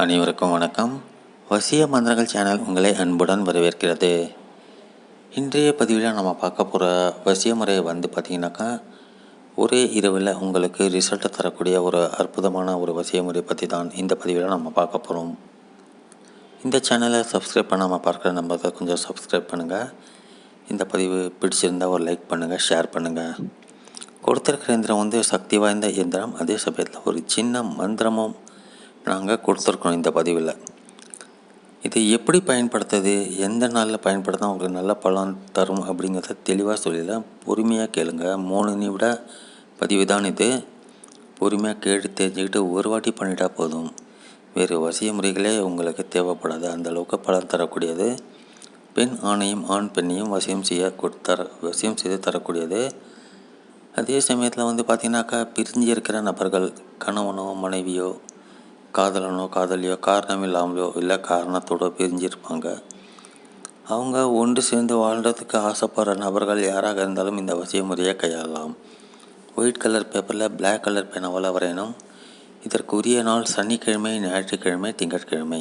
அனைவருக்கும் வணக்கம். வசிய மந்திரங்கள் சேனல் உங்களை அன்புடன் வரவேற்கிறது. இன்றைய பதிவில் நம்ம பார்க்க போகிற வசிய முறை வந்து பார்த்திங்கனாக்கா ஒரே இரவில் உங்களுக்கு ரிசல்ட்டை தரக்கூடிய ஒரு அற்புதமான ஒரு வசிய முறை பற்றி தான் இந்த பதிவில் நம்ம பார்க்க போகிறோம் இந்த சேனலை சப்ஸ்கிரைப் பண்ணாமல் பார்க்குற நம்பரை கொஞ்சம் சப்ஸ்கிரைப் பண்ணுங்கள் இந்த பதிவு பிடிச்சிருந்தால் ஒரு லைக் பண்ணுங்கள் ஷேர் பண்ணுங்கள் கொடுத்துருக்கிற இயந்திரம் வந்து சக்தி வாய்ந்த இயந்திரம். அதே சமயத்தில் ஒரு சின்ன மந்திரமும் நாங்கள் கொடுத்துருக்கோம் இந்த பதிவில். இது எப்படி பயன்படுத்துது எந்த நாளில் பயன்படுத்தினா உங்களுக்கு நல்ல பலன் தரும் அப்படிங்கிறத தெளிவாக சொல்லிடலாம். பொறுமையாக கேளுங்க. மூணு நிமிட பதிவு தான் இது. பொறுமையாக கேட்டு தெரிஞ்சுக்கிட்டு ஒரு வாட்டி பண்ணிட்டா போதும். வேறு வசிய முறைகளே உங்களுக்கு தேவைப்படாது. அந்த அளவுக்கு பலன் தரக்கூடியது. பெண் ஆணையும் ஆண் பெண்ணையும் வசியம் செய்ய தர வசியம் செய்து தரக்கூடியது. அதே சமயத்தில் வந்து பார்த்திங்கனாக்கா பிரிஞ்சு இருக்கிற நபர்கள் கணவனோ மனைவியோ காதலனோ காதலியோ காரணம் இல்லாமலோ இல்லை காரணத்தோட பிரிஞ்சிருப்பாங்க. அவங்க ஒன்று சேர்ந்து வாழ்கிறதுக்கு ஆசைப்படுற நபர்கள் யாராக இருந்தாலும் இந்த வசிய முறையை கையாளலாம். ஒயிட் கலர் பேப்பரில் பிளாக் கலர் பேனாவால் வரையணும் இதற்கு உரிய நாள் சனிக்கிழமை ஞாயிற்றுக்கிழமை திங்கட்கிழமை.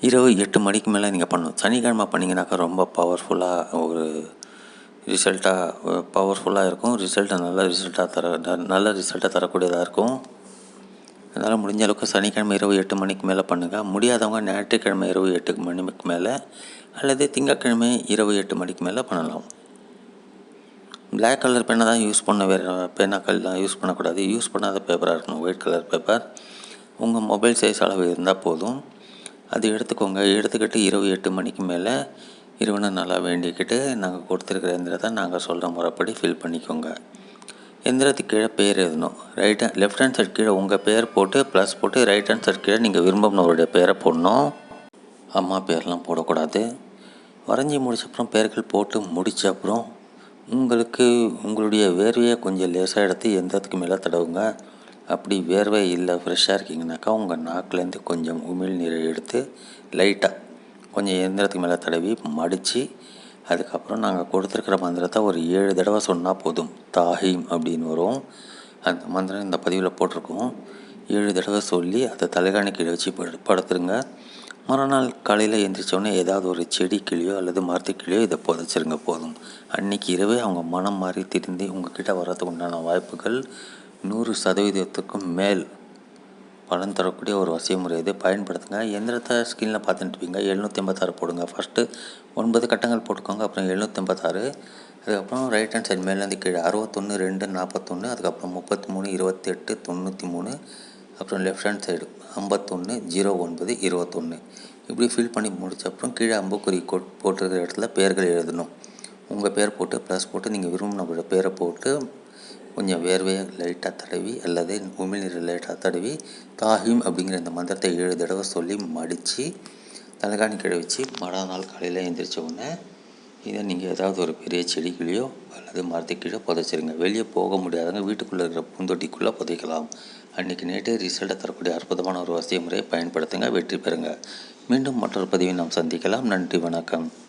இரவு எட்டு மணிக்கு மேலே நீங்கள் பண்ணணும். சனிக்கிழமை பண்ணிங்கனாக்கா ரொம்ப பவர்ஃபுல்லாக ஒரு ரிசல்ட்டாக பவர்ஃபுல்லாக இருக்கும். ரிசல்ட்டை நல்ல ரிசல்ட்டாக தர நல்ல ரிசல்ட்டை தரக்கூடியதாக இருக்கும். அதனால் முடிஞ்ச அளவுக்கு சனிக்கிழமை இரவு எட்டு மணிக்கு மேலே பண்ணுங்கள் முடியாதவங்க ஞாயிற்றுக்கிழமை இரவு எட்டு மணிக்கு மேலே அல்லது திங்கட்கிழமை இரவு எட்டு மணிக்கு மேலே பண்ணலாம். பிளாக் கலர் பெண்ணை தான் யூஸ் பண்ண வேறு பேனாக்கள்லாம் யூஸ் பண்ணக்கூடாது. யூஸ் பண்ணாத பேப்பராக இருக்கணும். ஒயிட் கலர் பேப்பர் உங்கள் மொபைல் சைஸ் அளவு இருந்தால் போதும். அது எடுத்துக்கோங்க. எடுத்துக்கிட்டு இரவு எட்டு மணிக்கு மேலே நிறுவனம் நல்லா வேண்டிக்கிட்டு நாங்கள் கொடுத்துருக்குற எந்திரத்தை நாங்கள் சொல்கிற முறைப்படி ஃபில் பண்ணிக்கோங்க. எந்திரத்துக்கு கீழே பேர் எழுதணும். Right hand left hand side கீழே உங்கள் பேர் போட்டு ப்ளஸ் போட்டு ரைட் ஹேண்ட் சைட் கீழே நீங்கள் விரும்பினவருடைய பேரை போடணும். அம்மா பேர்லாம் போடக்கூடாது. வரைஞ்சி முடிச்ச அப்புறம் பேர்கள் போட்டு முடிச்ச அப்புறம் உங்களுக்கு உங்களுடைய வேர்வையை கொஞ்சம் லேசாக எடுத்து எந்திரத்துக்கு மேலே தடவுங்க. அப்படி வேர்வை இல்லை ஃப்ரெஷ்ஷாக இருக்கீங்கனாக்கா உங்கள் நாக்குலேருந்து கொஞ்சம் உமிழ் நீரை எடுத்து லைட்டாக கொஞ்சம் எந்திரத்துக்கு மேலே தடவி மடித்து அதுக்கப்புறம் நாங்கள் கொடுத்துருக்குற மந்திரத்தை ஒரு ஏழு தடவை சொன்னால் போதும். தாஹீம் அப்படின்னு வரும். அந்த மந்திரம் இந்த பதிவில் போட்டிருக்கோம். ஏழு தடவை சொல்லி அதை தலைகாணி கீழே வச்சு படு படுத்துருங்க. மறுநாள் காலையில் எந்திரிச்சோடனே ஏதாவது ஒரு செடி கிளியோ அல்லது மரத்து கிளியோ இதை புதைச்சிருங்க போதும். அன்னைக்கு இரவே அவங்க மனம் மாறி திருந்தி உங்ககிட்ட வர்றதுக்கு உண்டான வாய்ப்புகள் நூறு சதவீதத்துக்கும் மேல். பலன் தரக்கூடிய ஒரு வசிய முறை இது. பயன்படுத்துங்க. எந்திரத்தை ஸ்கிரீனில் பார்த்துட்டுருப்பீங்க எழுநூற்றி ஐம்பத்தாறு போடுங்க. ஃபஸ்ட்டு ஒன்பது கட்டங்கள் போட்டுக்கோங்க. அப்புறம் எழுநூற்றி ஐம்பத்தாறு அதுக்கப்புறம் ரைட் ஹேண்ட் சைடு மேலேருந்து கீழே அறுபத்தொன்று ரெண்டு நாற்பத்தொன்று அதுக்கப்புறம் முப்பத்தி மூணு இருபத்தெட்டு தொண்ணூற்றி மூணு அப்புறம் லெஃப்ட் ஹேண்ட் சைடு ஐம்பத்தொன்று ஜீரோ ஒன்பது இருபத்தொன்று இப்படி ஃபில் பண்ணி முடிச்ச அப்புறம் கீழே அம்புக்குறி கோட் போட்டிருக்கிற இடத்துல பேர்கள் எழுதணும். உங்கள் பேர் போட்டு ப்ளஸ் போட்டு நீங்கள் விரும்பின பேரை போட்டு கொஞ்சம் வேர்வையை லைட்டாக தடவி அல்லது உமிழ்நீர் லைட்டாக தடவி தாஹீம் அப்படிங்கிற இந்த மந்திரத்தை ஏழு தடவை சொல்லி மடித்து தலைகாணி கிழ வச்சு மறுநாள் காலையில் எழுந்திரிச்ச உடனே இதை நீங்கள் ஏதாவது ஒரு பெரிய செடிகளையோ அல்லது மரத்துக்கு கீழே புதைச்சிருங்க. வெளியே போக முடியாதவங்க வீட்டுக்குள்ளே இருக்கிற பூந்தொட்டிக்குள்ளே புதைக்கலாம். அன்றைக்கி நேற்று ரிசல்ட்டை தரக்கூடிய அற்புதமான ஒரு வசதி முறையை பயன்படுத்துங்க. வெற்றி பெறுங்க. மீண்டும் மற்றொரு பதிவை நாம் சந்திக்கலாம். நன்றி வணக்கம்.